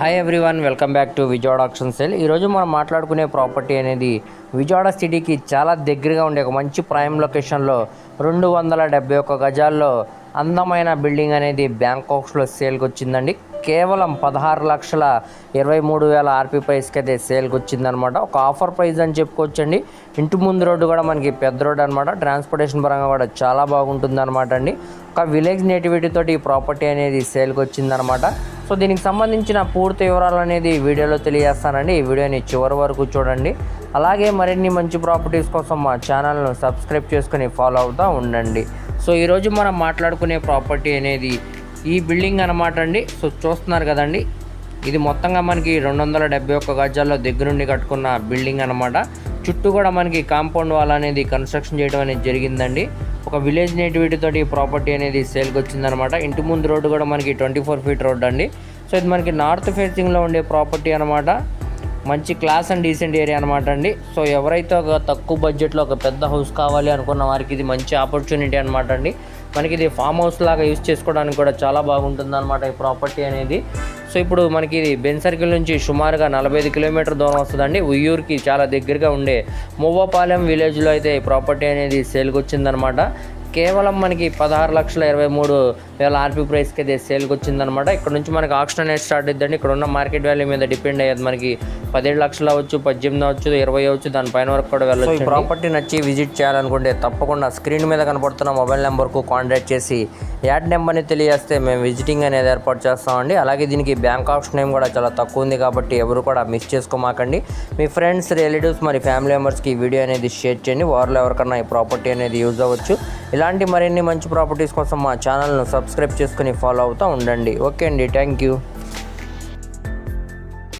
Hi everyone welcome back to Vijayawada auction sale ఈరోజు మనం మాట్లాడుకునే ప్రాపర్టీ అనేది విజయవాడ సిటీకి చాలా దగ్గరగా ఉండే ఒక మంచి ప్రైమ్ లొకేషన్లో రెండు వందల డెబ్బై ఒక్క గజాల్లో అందమైన బిల్డింగ్ అనేది బ్యాంకాక్స్లో సేల్కి వచ్చిందండి. కేవలం పదహారు లక్షల ఇరవై మూడు వేల ఆర్పీ ప్రైస్కి అయితే సేల్కి వచ్చిందనమాట. ఒక ఆఫర్ ప్రైస్ అని చెప్పుకోవచ్చండి. ఇంటి ముందు రోడ్డు కూడా మనకి పెద్ద రోడ్డు అనమాట. ట్రాన్స్పోర్టేషన్ పరంగా కూడా చాలా బాగుంటుంది అనమాట అండి. ఒక విలేజ్ నేటివిటీ తోటి ఈ ప్రాపర్టీ అనేది సేల్కి వచ్చిందనమాట. సో దీనికి సంబంధించిన పూర్తి వివరాలు అనేది వీడియోలో తెలియజేస్తానండి. ఈ వీడియోని చివరి వరకు చూడండి. అలాగే మరిన్ని మంచి ప్రాపర్టీస్ కోసం మా ఛానల్ను సబ్స్క్రైబ్ చేసుకుని ఫాలో అవుతూ ఉండండి. సో ఈరోజు మనం మాట్లాడుకునే ప్రాపర్టీ అనేది ఈ బిల్డింగ్ అనమాట అండి. సో చూస్తున్నారు కదండి. ఇది మొత్తంగా మనకి రెండు వందల డెబ్బై ఒక్క గజాల్లో దగ్గరుండి కట్టుకున్న బిల్డింగ్ అనమాట చుట్టూ కూడా మనకి కాంపౌండ్ వాల్ అనేది కన్స్ట్రక్షన్ చేయడం అనేది జరిగిందండి. ఒక విలేజ్ నేటివిటీ తోటి ఈ ప్రాపర్టీ అనేది సేల్కి వచ్చిందనమాట. ఇంటి ముందు రోడ్డు కూడా మనకి ట్వంటీ ఫోర్ ఫీట్ రోడ్ అండి. సో ఇది మనకి నార్త్ ఫేసింగ్లో ఉండే ప్రాపర్టీ అనమాట. మంచి క్లాస్ అండ్ డీసెంట్ ఏరియా అనమాట అండి. సో ఎవరైతే ఒక తక్కువ బడ్జెట్లో ఒక పెద్ద హౌస్ కావాలి అనుకున్న వారికి ఇది మంచి ఆపర్చునిటీ అనమాట అండి. మనకి ఇది ఫామ్ హౌస్ లాగా యూజ్ చేసుకోవడానికి కూడా చాలా బాగుంటుంది అనమాట ఈ ప్రాపర్టీ అనేది. సో ఇప్పుడు మనకి ఇది బెన్ సర్కిల్ నుంచి సుమారుగా నలభై ఐదు కిలోమీటర్ దూరం వస్తుందండి. ఉయ్యూరుకి చాలా దగ్గరగా ఉండే మువ్వపాలెం విలేజ్లో అయితే ఈ ప్రాపర్టీ అనేది సేల్కి వచ్చిందనమాట కేవలం మనకి పదహారు లక్షల ఇరవై మూడు వేల ఆర్పీ ప్రైస్కి అయితే సేల్కి వచ్చిందనమాట ఇక్కడ నుంచి మనకి ఆక్షన్ అనేది స్టార్ట్ అవుతుందండి ఇక్కడ ఉన్న మార్కెట్ వాల్యూ మీద డిపెండ్ అయ్యేది మనకి పదిహేడు లక్షలు అవ్వచ్చు పద్దెనిమిది అవ్వచ్చు ఇరవై అవ్వచ్చు దానిపైన వరకు కూడా వెళ్ళచ్చు ఈ ప్రాపర్టీ నచ్చి విజిట్ చేయాలనుకుంటే తప్పకుండా స్క్రీన్ మీద కనపడుతున్న మొబైల్ నెంబర్కు కాంటాక్ట్ చేసి యాడ్ నెంబర్ని తెలియజేస్తే మేము విజిటింగ్ అనేది ఏర్పాటు చేస్తామండి. అలాగే దీనికి బ్యాంక్ ఆప్షన్ నేమ్ కూడా చాలా తక్కువ ఉంది కాబట్టి ఎవరు కూడా మిస్ చేసుకోమాకండి. మీ ఫ్రెండ్స్ రిలేటివ్స్ మరి ఫ్యామిలీ మెంబర్స్కి ఈ వీడియో అనేది షేర్ చేయండి. వారిలో ఎవరికన్నా ఈ ప్రాపర్టీ అనేది యూజ్ అవ్వచ్చు. ఇలాంటి మరిన్ని మంచి ప్రాపర్టీస్ కోసం మా ఛానల్ను సబ్స్క్రైబ్ చేసుకుని ఫాలో అవుతూ ఉండండి. ఓకే అండి. Thank you.